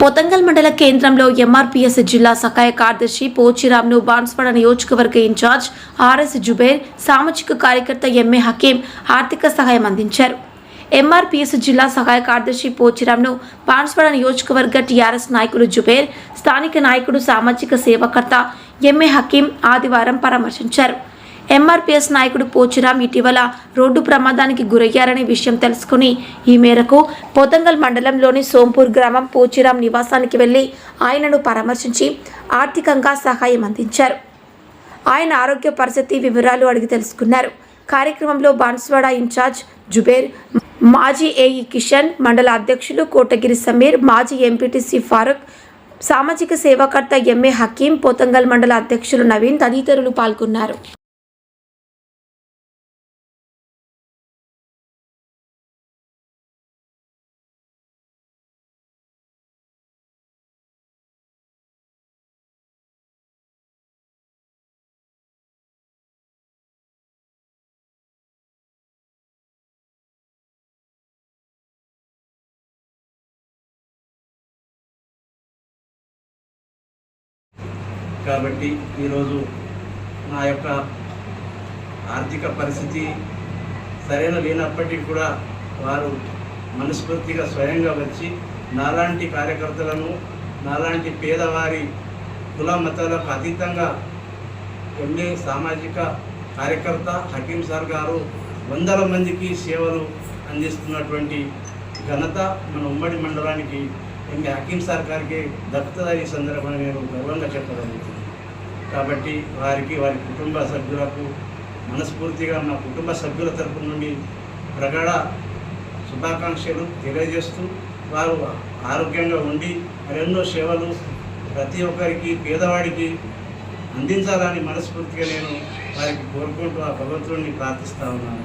పొతంగల్ మండల కేంద్రంలో ఎంఆర్పీఎస్ జిల్లా సహాయ కార్యదర్శి పోచిరామ్ను బాన్స్వాడ నియోజకవర్గ ఇన్ఛార్జ్ ఆర్ఎస్ జుబేర్ సామాజిక కార్యకర్త ఎంఏ హకీం ఆర్థిక సహాయం అందించారు. ఎంఆర్పీఎస్ జిల్లా సహాయ కార్యదర్శి పోచిరామ్ను బాన్స్వాడ నియోజకవర్గ టీఆర్ఎస్ నాయకులు జుబేర్ స్థానిక నాయకుడు సామాజిక సేవకర్త ఎంఏ హకీం ఆదివారం పరామర్శించారు. ఎంఆర్పీఎస్ నాయకుడు పోచిరామ్ ఇటీవల రోడ్డు ప్రమాదానికి గురయ్యారనే విషయం తెలుసుకుని ఈ మేరకు పోతంగల్ మండలంలోని సోంపూర్ గ్రామం పోచిరాం నివాసానికి వెళ్ళి ఆయనను పరామర్శించి ఆర్థికంగా సహాయం అందించారు. ఆయన ఆరోగ్య పరిస్థితి వివరాలు అడిగి తెలుసుకున్నారు. కార్యక్రమంలో బాన్స్వాడ ఇన్ఛార్జ్ జుబేర్ మాజీ ఏఈ కిషన్ మండల అధ్యక్షులు కోటగిరి సమీర్ మాజీ ఎంపీటీసీ ఫారూక్ సామాజిక సేవాకర్త ఎంఏ హకీం పోతంగల్ మండల అధ్యక్షులు నవీన్ తదితరులు పాల్గొన్నారు. కాబట్టి ఈరోజు నా యొక్క ఆర్థిక పరిస్థితి సరైన లేనప్పటికీ కూడా వారు మనస్ఫూర్తిగా స్వయంగా వచ్చి నాలాంటి కార్యకర్తలను నాలాంటి పేదవారి కుల మతాలకు అతీతంగా ఎంఏ సామాజిక కార్యకర్త హకీం సార్ గారు వందల మందికి సేవలు అందిస్తున్నటువంటి ఘనత మన ఉమ్మడి మండలానికి ఇంకా హకీం సార్ గారికి దక్కుతుందని ఈ సందర్భంగా నేను గర్వంగా చెప్పగలుగుతున్నాను కాబట్టి వారికి వారి కుటుంబ సభ్యులకు మనస్ఫూర్తిగా మా కుటుంబ సభ్యుల తరపు నుండి ప్రగాఢ శుభాకాంక్షలు తెలియజేస్తూ వారు ఆరోగ్యంగా ఉండి మరెన్నో సేవలు ప్రతి ఒక్కరికి పేదవాడికి అందించాలని మనస్ఫూర్తిగా నేను వారికి కోరుకుంటూ ఆ భగవంతుడిని ప్రార్థిస్తా ఉన్నాను.